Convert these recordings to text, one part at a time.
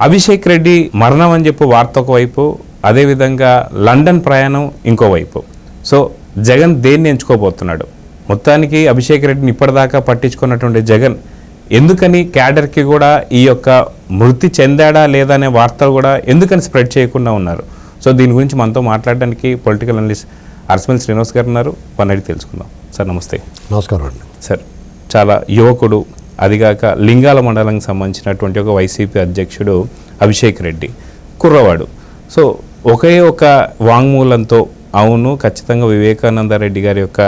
అభిషేక్ రెడ్డి మరణం అని చెప్పి వార్త ఒకవైపు అదేవిధంగా లండన్ ప్రయాణం ఇంకోవైపు. సో జగన్ దేన్ని ఎంచుకోబోతున్నాడు? మొత్తానికి అభిషేక్ రెడ్డిని ఇప్పటిదాకా పట్టించుకున్నటువంటి జగన్ ఎందుకని క్యాడర్కి కూడా ఈ యొక్క మృతి చెందాడా లేదా అనే వార్తలు కూడా ఎందుకని స్ప్రెడ్ చేయకుండా ఉన్నారు? సో దీని గురించి మనతో మాట్లాడడానికి పొలిటికల్ అనలిస్ట్ అర్స్మల్ శ్రీనివాస్ గారు ఉన్నారు. వారిని తెలుసుకుందాం. సార్ నమస్తే. నమస్కారం అండి. సార్ చాలా యువకుడు అదిగాక లింగాల మండలానికి సంబంధించినటువంటి ఒక వైసీపీ అధ్యక్షుడు అభిషేక్ రెడ్డి కుర్రవాడు. సో ఒకే ఒక వాంగ్మూలంతో అవును ఖచ్చితంగా వివేకానంద రెడ్డి గారి యొక్క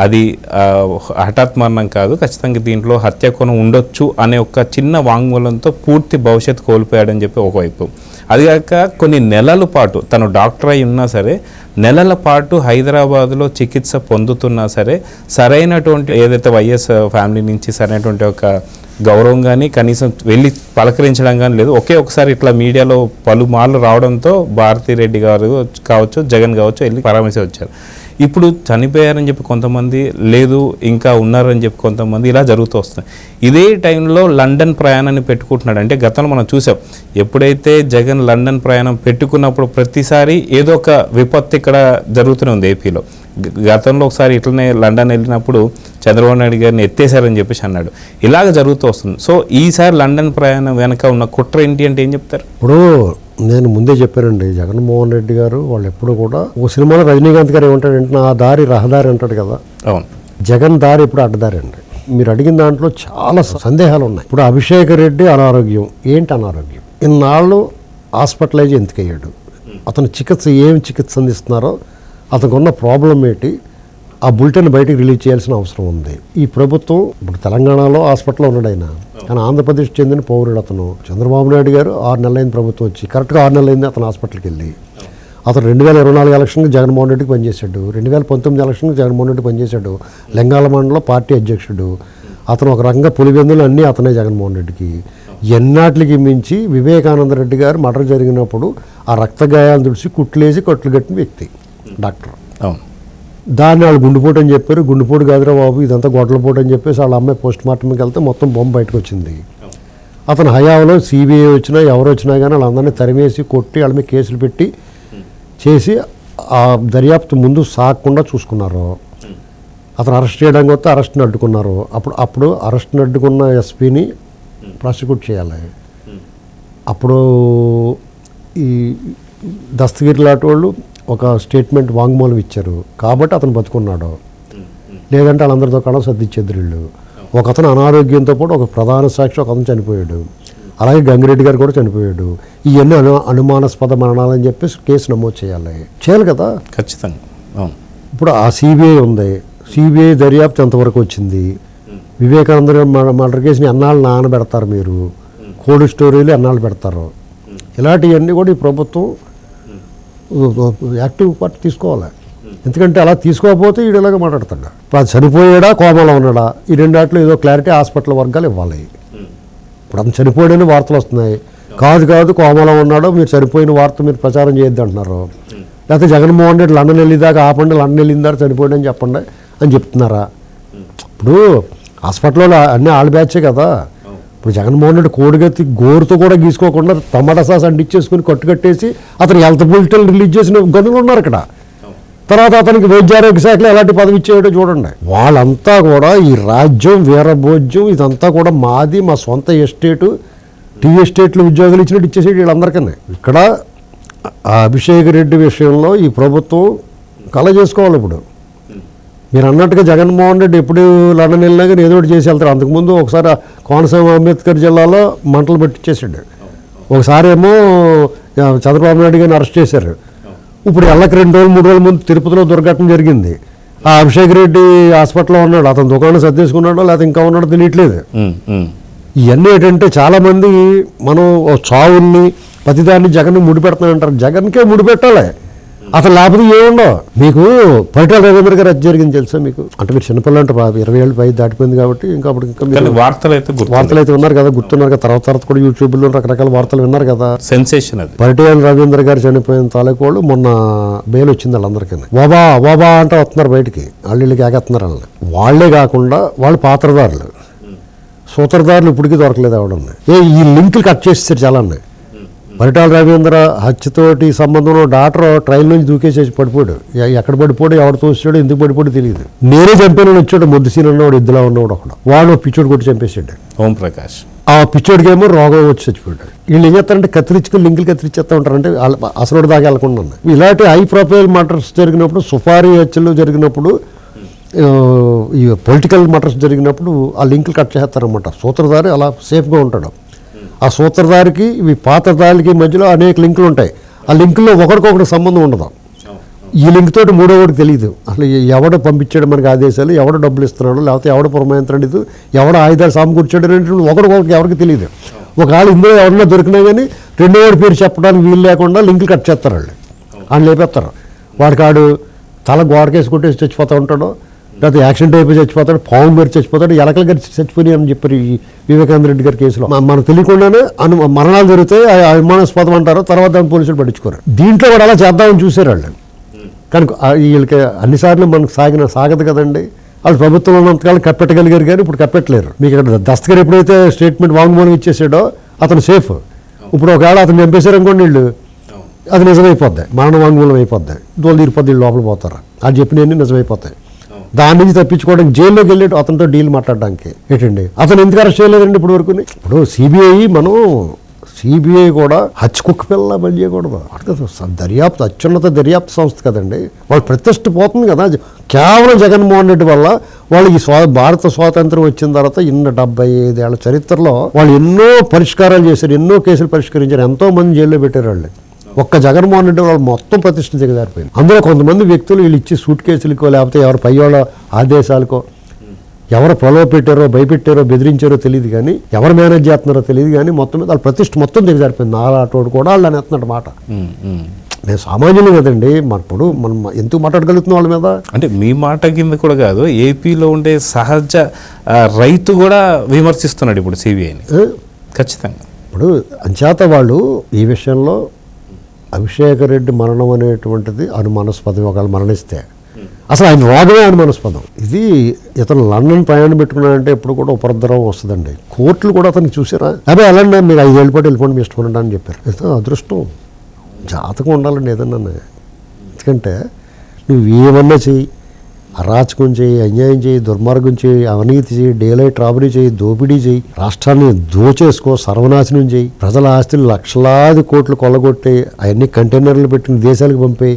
అది హఠాత్మరణం హఠాత్ మరణం కాదు ఖచ్చితంగా దీంట్లో హత్య కోణం ఉండొచ్చు అనే ఒక చిన్న వాంగ్మూలంతో పూర్తి భవిష్యత్తు కోల్పోయాడని చెప్పి ఒకవైపు అదిగాక కొన్ని నెలల పాటు తను డాక్టర్ అయి ఉన్నా సరే నెలల పాటు హైదరాబాద్లో చికిత్స పొందుతున్నా సరే సరైనటువంటి ఏదైతే వైఎస్ ఫ్యామిలీ నుంచి సరైనటువంటి ఒక గౌరవం కానీ కనీసం వెళ్ళి పలకరించడం కానీ లేదు. ఒకే ఒకసారి ఇట్లా మీడియాలో పలుమార్లు రావడంతో భారతీ రెడ్డి గారు కావచ్చు జగన్ కావచ్చు వెళ్ళి పరామర్శ వచ్చారు ఇప్పుడు చనిపోయారని చెప్పి కొంతమంది లేదు ఇంకా ఉన్నారని చెప్పి కొంతమంది ఇలా జరుగుతూ వస్తుంది ఇదే టైంలో లండన్ ప్రయాణాన్ని పెట్టుకుంటున్నాడు. అంటే గతంలో మనం చూసాం ఎప్పుడైతే జగన్ లండన్ ప్రయాణం పెట్టుకున్నప్పుడు ప్రతిసారి ఏదో ఒక విపత్తు ఇక్కడ జరుగుతూనే ఉంది ఏపీలో. గతంలో ఒకసారి ఇట్లనే లండన్ వెళ్ళినప్పుడు చంద్రబాబు నాయుడు గారిని ఎత్తేశారని చెప్పేసి అన్నాడు. ఇలాగ జరుగుతూ వస్తుంది. సో ఈసారి లండన్ ప్రయాణం వెనక ఉన్న కుట్ర ఏంటి అంటే ఏం చెప్తారు? ఇప్పుడు నేను ముందే చెప్పానండి జగన్మోహన్ రెడ్డి గారు వాళ్ళు ఎప్పుడు కూడా ఓ సినిమాలో రజనీకాంత్ గారు ఏమంటాడంటే నా దారి రహదారి అంటాడు కదా. అవును. జగన్ దారి ఇప్పుడు అడ్డదారి అండి. మీరు అడిగిన దాంట్లో చాలా సందేహాలు ఉన్నాయి. ఇప్పుడు అభిషేక్ రెడ్డి అనారోగ్యం. ఏంటి అనారోగ్యం? ఇన్నాళ్ళు హాస్పిటలైజ్ ఎందుకయ్యాడు? అతను చికిత్స ఏం చికిత్స అందిస్తున్నారో అతనికి ఉన్న ప్రాబ్లం ఏంటి? ఆ బులెటిన్ బయటకు రిలీజ్ చేయాల్సిన అవసరం ఉంది. ఈ ప్రభుత్వం ఇప్పుడు తెలంగాణలో హాస్పిటల్లో ఉన్నాడు ఆయన. కానీ ఆంధ్రప్రదేశ్ చెందిన పౌరుడు అతను. చంద్రబాబు నాయుడు గారు ఆరు నెలలైంది ప్రభుత్వం వచ్చి. కరెక్ట్గా ఆరు నెలలైంది అతను హాస్పిటల్కి వెళ్ళి. అతను రెండు వేల ఇరవై నాలుగు ఎలక్షన్కి జగన్మోహన్ రెడ్డికి పనిచేశాడు. రెండు వేల పంతొమ్మిది ఎలక్షన్కి జగన్మోహన్ రెడ్డి పనిచేశాడు. లింగాల మండలం పార్టీ అధ్యక్షుడు. అతను ఒక రకంగా పులివెందులు అన్నీ అతనే జగన్మోహన్ రెడ్డికి. ఎన్నాటికి మించి వివేకానంద రెడ్డి గారు మర్డర్ జరిగినప్పుడు ఆ రక్త గాయాలను తుడిచి కుట్లేసి కట్లు కట్టిన వ్యక్తి డాక్టర్. అవును. దాన్ని వాళ్ళు గుండెపోటు అని చెప్పారు. గుండెపోటు కాదురా బాబు ఇదంతా గొడ్లపోటు అని చెప్పేసి వాళ్ళ అమ్మాయి పోస్ట్ మార్టంకి వెళ్తే మొత్తం బొమ్మ బయటకు వచ్చింది. అతను హయాంలో సిబిఐ వచ్చినా ఎవరు వచ్చినా కానీ వాళ్ళందరినీ తరిమేసి కొట్టి వాళ్ళ మీద కేసులు పెట్టి చేసి ఆ దర్యాప్తు ముందు సాగకుండా చూసుకున్నారు. అతను అరెస్ట్ చేయడానికి వస్తే అరెస్ట్ని అడ్డుకున్నారు అప్పుడు అప్పుడు అరెస్ట్ని అడ్డుకున్న ఎస్పీని ప్రాసిక్యూట్ చేయాలి. అప్పుడు ఈ దస్తగిరి లాంటి వాళ్ళు ఒక స్టేట్మెంట్ వాంగ్మూలం ఇచ్చారు. కాబట్టి అతను బతుకున్నాడు. లేదంటే వాళ్ళందరితో కడం సర్దిచ్చేద్దరు వీళ్ళు. ఒక అతను అనారోగ్యంతో పాటు ఒక ప్రధాన సాక్షి ఒక అతను చనిపోయాడు. అలాగే గంగిరెడ్డి గారు కూడా చనిపోయాడు. ఇవన్నీ అను అనుమానాస్పద మరణాలని చెప్పేసి కేసు నమోదు చేయాలి. చేయాలి కదా? ఖచ్చితంగా. ఇప్పుడు ఆ సిబిఐ ఉంది. సిబిఐ దర్యాప్తు ఎంతవరకు వచ్చింది? వివేకానంద మర్డర్ కేసుని ఎన్నాళ్ళు నానబెడతారు మీరు? కోల్డ్ స్టోరీలు ఎన్నాళ్ళు పెడతారు? ఇలాంటివన్నీ కూడా ఈ ప్రభుత్వం యాక్టివ్ పార్ట్ తీసుకోవాలి. ఎందుకంటే అలా తీసుకోకపోతే ఈడు ఇలాగ మాట్లాడతాడు ఇప్పుడు అది చనిపోయాడా కోమలో ఉన్నాడా? ఈ రెండాట్లో ఏదో క్లారిటీ హాస్పిటల్ వర్గాలు ఇవ్వాలి. ఇప్పుడు అతను చనిపోయాడని వార్తలు వస్తున్నాయి. కాదు కాదు కోమలో ఉన్నాడో మీరు చనిపోయిన వార్త మీరు ప్రచారం చేయొద్దు అంటున్నారు. లేకపోతే జగన్మోహన్ రెడ్డి లండన్ వెళ్ళేదాకా ఆపండి లండన్ వెళ్ళిన దాకా చనిపోయాడని చెప్పండి అని చెప్తున్నారా? ఇప్పుడు హాస్పిటల్లో అన్నీ ఆల్ బ్యాచే కదా. ఇప్పుడు జగన్మోహన్ రెడ్డి కోడిగత్తి గోరుతో కూడా గీసుకోకుండా టమాటా సాస్ అంటించేసుకుని కట్టుకట్టేసి అతను హెల్త్ బులెటిన్ రిలీజ్ చేసిన గనులు ఉన్నారు ఇక్కడ. తర్వాత అతనికి వైద్యారోగ్య శాఖలో ఎలాంటి పదవి ఇచ్చేయడో చూడండి. వాళ్ళంతా కూడా ఈ రాజ్యం వీరభోజ్యం ఇదంతా కూడా మాది మా సొంత ఎస్టేటు టీ ఎస్టేట్లు ఉద్యోగులు ఇచ్చినట్టు ఇచ్చేసేది వీళ్ళందరికీ. ఇక్కడ అభిషేక్ రెడ్డి విషయంలో ఈ ప్రభుత్వం కల చేసుకోవాలి ఇప్పుడు. మీరు అన్నట్టుగా జగన్మోహన్ రెడ్డి ఎప్పుడు లండన్ వెళ్ళినా కానీ ఏదో ఒకటి చేసి వెళ్తారు అంతకుముందు ఒకసారి కోనసీమ అంబేద్కర్ జిల్లాలో మంటలు పెట్టించేసాడు ఒకసారి ఏమో చంద్రబాబు నాయుడు గారిని అరెస్ట్ చేశారు. ఇప్పుడు ఎల్లకి రెండు రోజులు మూడు రోజుల ముందు తిరుపతిలో దుర్ఘటన జరిగింది. ఆ అభిషేక్ రెడ్డి హాస్పిటల్లో ఉన్నాడు. అతను దుకాణం సర్దేసుకున్నాడో లేకపోతే ఇంకా ఉన్నాడో తెలియట్లేదు. ఇవన్నీ ఏంటంటే చాలామంది మనం చావుల్ని ప్రతిదాన్ని జగన్ ముడిపెడుతున్నాయంటారు జగన్కే ముడిపెట్టాలి. అసలు లేకపోతే ఏముండవు మీకు పరిటాల రవీంద్ర గారు అది జరిగింది తెలుసా మీకు? అంటే మీరు చిన్నపిల్లలు అంటే బాగా ఇరవై ఏళ్ళు పై దాటిపోయింది కాబట్టి ఇంకా అప్పుడు ఇంకా వార్తలు అయితే వార్తలు అయితే ఉన్నారు కదా గుర్తున్నారు కదా. తర్వాత తర్వాత కూడా యూట్యూబ్లో రకరకాల వార్తలు విన్నారు కదా. సెన్సేషన్ అది. పరిటాల రవీంద్ర గారు చనిపోయిన తాలూకు వాళ్ళు మొన్న బెయిల్ వచ్చింది వాళ్ళందరికీ. వాబా వాబా అంటే వస్తున్నారు బయటికి. వాళ్ళు వీళ్ళకి ఏకేస్తున్నారు వాళ్ళని. వాళ్ళే కాకుండా వాళ్ళు పాత్రదారులు. సూత్రధారులు ఇప్పటికీ దొరకలేదు ఆవిడ ఏ ఈ లింకులు కట్ చేసేసారు చాలా పరిటాల రవీంద్ర హత్యతోటి సంబంధంలో డాక్టర్ ట్రైన్ నుంచి దూకేసేసి పడిపోయాడు. ఎక్కడ పడిపోయాడు ఎవడు తోసాడు ఎందుకు పడిపోయాడు తెలియదు. నేనే చంపాను వచ్చాడు ముద్దుసీన్ ఉన్నవాడు ఇద్దరు ఉన్నవాడు ఒకడు. వాడు పిచ్చోడు కొట్టి చంపేశాడు. ఓం ప్రకాష్. ఆ పిచ్చోడికేమో రోగం వచ్చి చచ్చిపోయాడు. వీళ్ళు ఏం చేస్తారంటే కత్తిరించుకుని లింకులు కత్తిరించేస్తూ ఉంటారంటే అసలు దాకా వెళ్ళకుండా. ఇలాంటి హై ప్రొఫైల్ మటర్స్ జరిగినప్పుడు సుఫారీ హత్యలు జరిగినప్పుడు ఈ పొలిటికల్ మటర్స్ జరిగినప్పుడు ఆ లింకులు కట్ చేస్తారనమాట సూత్రధారి అలా సేఫ్గా ఉంటాడు. ఆ సూత్రధారికి ఇవి పాత్రధారికి మధ్యలో అనేక లింకులు ఉంటాయి. ఆ లింకుల్లో ఒకరికొకటి సంబంధం ఉండదు. ఈ లింక్ తోటి మూడో వాడికి తెలియదు అసలు ఎవడు పంపించాడు మనకి ఆదేశాలు ఎవడు డబ్బులు ఇస్తున్నాడు లేకపోతే ఎవడు పురమాయించడం ఇది ఎవడు ఆయుధాలు సమకూర్చాడు అనేటువంటి ఒకరికొకరికి ఎవరికి తెలియదు ఒకవేళ ఇందులో ఎవరన్నా దొరికినా కానీ రెండో వాడి పేరు చెప్పడానికి వీలు లేకుండా లింకులు కట్ చేస్తారు వాళ్ళు. వాళ్ళు లేపేస్తారు. వాడికి ఆడు తల గోడకేసి కొట్టేసి చచ్చిపోతూ ఉంటాడు. లేకపోతే యాక్సిడెంట్ అయిపోయి చచ్చిపోతాడు పాము మరి చచ్చిపోతాడు ఎలకలు గారి చచ్చిపోయి అని చెప్పారు ఈ వివేకానంద రెడ్డి గారి కేసులో. మ- మనకు తెలియకుండానే అను మరణాలు జరుగుతాయి ఆ అనుమానాస్పదం అంటారు తర్వాత దాన్ని పోలీసులు పట్టించుకోరు. దీంట్లో కూడా అలా చేద్దామని చూశారు వాళ్ళు. కనుక వీళ్ళకి అన్నిసార్లు మనకు సాగిన సాగదు కదండి. వాళ్ళు ప్రభుత్వంలో ఉన్నంతకాలం కప్పెట్టగలిగారు కానీ ఇప్పుడు కప్పెట్టలేరు. మీకు ఇక్కడ దస్తగర్ ఎప్పుడైతే స్టేట్మెంట్ వాంగ్మూలం ఇచ్చేసాడో అతను సేఫ్ ఇప్పుడు ఒకవేళ అతను చంపేశారు అనుకోండి వీళ్ళు అది నిజమైపోద్ది. మరణ వాంగ్మూలం అయిపోద్ది. దోలు తీరిపోద్ది వీళ్ళు లోపల పోతారు. అది చెప్పినవన్నీ నిజమైపోతాయి. దాని నుంచి తప్పించుకోవడానికి జైల్లోకి వెళ్ళి అతనితో డీల్ మాట్లాడడానికి ఏంటండి? అతను ఎందుకు అరెస్ట్ చేయలేదండి ఇప్పుడు వరకు? ఇప్పుడు సిబిఐ మనం సిబిఐ కూడా హచ్ కుక్క పిల్ల బంద్ చేయకూడదు. అక్కడ దర్యాప్తు అత్యున్నత దర్యాప్తు సంస్థ కదండి. వాళ్ళు ప్రతిష్ట పోతుంది కదా. కేవలం జగన్మోహన్ రెడ్డి వల్ల వాళ్ళు ఈ స్వా భారత స్వాతంత్రం వచ్చిన తర్వాత ఇన్న డెబ్బై ఐదేళ్ళ చరిత్రలో వాళ్ళు ఎన్నో పరిష్కారాలు చేశారు ఎన్నో కేసులు పరిష్కరించారు ఎంతో మంది జైల్లో పెట్టారు వాళ్ళు. ఒక్క జగన్మోహన్ రెడ్డి వాళ్ళు మొత్తం ప్రతిష్ట దిగజారిపోయింది. అందులో కొంతమంది వ్యక్తులు వీళ్ళు ఇచ్చి సూట్ కేసులకో లేకపోతే ఎవరి పై వాళ్ళ ఆదేశాలకో ఎవరు ప్రలోభ పెట్టారో భయపెట్టారో బెదిరించారో తెలియదు కానీ ఎవరు మేనేజ్ చేస్తున్నారో తెలియదు కానీ మొత్తం మీద వాళ్ళ ప్రతిష్ట మొత్తం దిగజారిపోయింది. నాలాటోడు కూడా వాళ్ళు అనేస్తున్నాడు మాట. నేను సామాన్యులు కదండి మనప్పుడు మనం ఎందుకు మాట్లాడగలుగుతున్నాం వాళ్ళ మీద? అంటే మీ మాట కింద కూడా కాదు ఏపీలో ఉండే సహజ రైతు కూడా విమర్శిస్తున్నాడు ఇప్పుడు సిబిఐని? ఖచ్చితంగా. ఇప్పుడు అంచేత వాళ్ళు ఈ విషయంలో అభిషేక రెడ్డి మరణం అనేటువంటిది అనుమానాస్పదం ఒకవేళ మరణిస్తే. అసలు ఆయన రోగమే అనుమానాస్పదం ఇది ఇతను లండన్ ప్రయాణం పెట్టుకున్నాడంటే ఎప్పుడు కూడా ఉపద్రవం వస్తుందండి. కోర్టులు కూడా అతనికి చూసారా? అదే వెళ్ళండి మీరు ఐదేళ్ళ పాటు వెళ్ళిపోండి మీ ఇష్టం అని చెప్పారు. ఇది అదృష్టం. జాతకం ఉండాలండి ఏదన్నా. ఎందుకంటే నువ్వు ఏమన్నా చెయ్యి. అరాచకం చేయి అన్యాయం చేయి దుర్మార్గం చేయి అవినీతి చేయి డేలైట్ రాబరీ చేయి దోపిడీ చేయి రాష్ట్రాన్ని దోచేసుకో సర్వనాశనం చేయి ప్రజల ఆస్తులు లక్షలాది కోట్లు కొల్లగొట్టి అవన్నీ కంటైనర్లు పెట్టిన దేశాలకు పంపే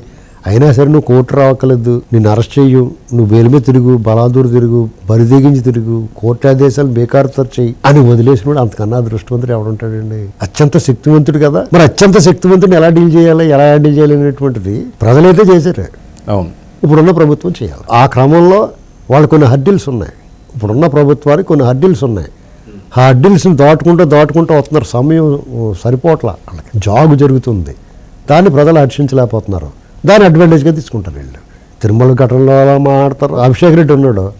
అయినా సరే నువ్వు కోర్టు రావక్కర్లేదు నేను అరెస్ట్ చెయ్యు నువ్వు బెయిల్ మీద తిరుగు బలాదూరు తిరుగు బరిదెగించి తిరుగు కోర్టు ఆదేశాలు బేకారుతో చెయ్యి అని వదిలేసినప్పుడు అంతకన్నా అదృష్టవంతుడు ఎవడుంటాడండి? అత్యంత శక్తివంతుడు కదా. మరి అత్యంత శక్తివంతుడిని ఎలా డీల్ చేయాలి ఎలా హ్యాండిల్ చేయాలి అనేటువంటిది ప్రజలైతే చేశారు. అవును. ఇప్పుడున్న ప్రభుత్వం చేయాలి. ఆ క్రమంలో వాళ్ళు కొన్ని హడ్డిల్స్ ఉన్నాయి. ఇప్పుడున్న ప్రభుత్వానికి కొన్ని హడ్డిల్స్ ఉన్నాయి. ఆ హడ్డిల్స్ని దాటుకుంటూ దాటుకుంటూ వస్తున్నారు. సమయం సరిపోవట్ల వాళ్ళకి జాగు జరుగుతుంది. దాన్ని ప్రజలు హర్షించలేకపోతున్నారు. దాన్ని అడ్వాంటేజ్గా తీసుకుంటారు వీళ్ళు. తిరుమల ఘటనలో అలా మాట్లాడతారు. అభిషేక్ రెడ్డి ఉన్నాడు.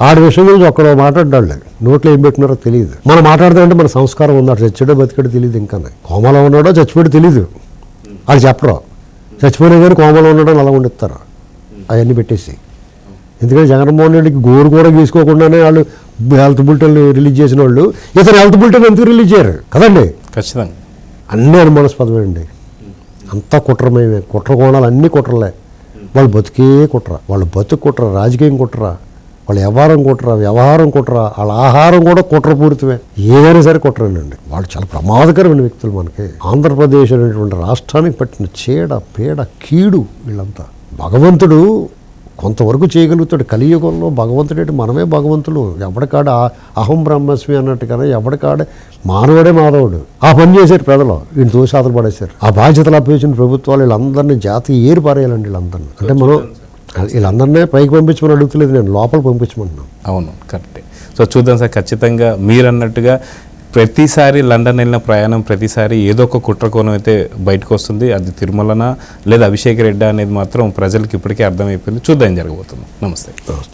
ఆడి విషయం గురించి ఒక్కడో మాట్లాడ్డాళ్ళు నోట్లో ఏం పెట్టినారో తెలియదు మనం మాట్లాడదామంటే మన సంస్కారం ఉన్నాడు చచ్చాడో బతికాడో తెలియదు ఇంకా కోమలో ఉన్నాడో చచ్చిపోయాడో తెలియదు వాళ్ళు చెప్పరు. చచ్చిపోయినా కానీ కోమలో ఉన్నాడో అలా ఉండిస్తారు. అవన్నీ పెట్టేసి. ఎందుకంటే జగన్మోహన్ రెడ్డికి గోరు కూడా గీసుకోకుండానే వాళ్ళు హెల్త్ బులెటిన్ రిలీజ్ చేసిన వాళ్ళు. ఇతను హెల్త్ బులెటిన్ ఎందుకు రిలీజ్ చేయరు? కదండి? ఖచ్చితంగా. అన్నీ అనుమానాస్పదమేనండి అంతా కుట్రమేమే కుట్ర కోణాలు అన్నీ కుట్రలే. వాళ్ళు బతికే కుట్ర. వాళ్ళు బతుకు కుట్ర రాజకీయం కుట్ర. వాళ్ళ వ్యవహారం కుట్ర వ్యవహారం కుట్ర. వాళ్ళ ఆహారం కూడా కుట్రపూరితమే. ఏదైనా సరే కుట్రేనండి. వాళ్ళు చాలా ప్రమాదకరమైన వ్యక్తులు మనకి. ఆంధ్రప్రదేశ్ అనేటువంటి రాష్ట్రానికి పట్టిన చీడ పీడ కీడు వీళ్ళంతా. భగవంతుడు కొంతవరకు చేయగలుగుతాడు. కలియుగంలో భగవంతుడు మనమే భగవంతుడు ఎవడికాడ ఆ- అహం బ్రహ్మస్మి అన్నట్టుగానే ఎవడికాడ మానవుడే మాధవుడు ఆ పని చేశారు ప్రజలు. వీళ్ళు తోసాతలు పడేశారు. ఆ బాధ్యతలు అప్పగించిన ప్రభుత్వాలు వీళ్ళందరినీ జాతి ఏరు పారేయాలండి వీళ్ళందరినీ. అంటే మనం వీళ్ళందరినీ పైకి పంపించమని అడుగుతలేదు నేను లోపల పంపించమంటున్నాను అవును కరెక్టే. సో చూద్దాం సార్ ఖచ్చితంగా మీరు అన్నట్టుగా ప్రతిసారి లండన్ వెళ్ళిన ప్రయాణం ప్రతిసారి ఏదో ఒక కుట్రకోణం అయితే బయటకు వస్తుంది. అది తిరుమలనా లేదా అభిషేక్ రెడ్డి అనేది మాత్రం ప్రజలకు ఇప్పటికే అర్థమైపోయింది. చూద్దాం జరగబోతుంది. నమస్తే. నమస్తే.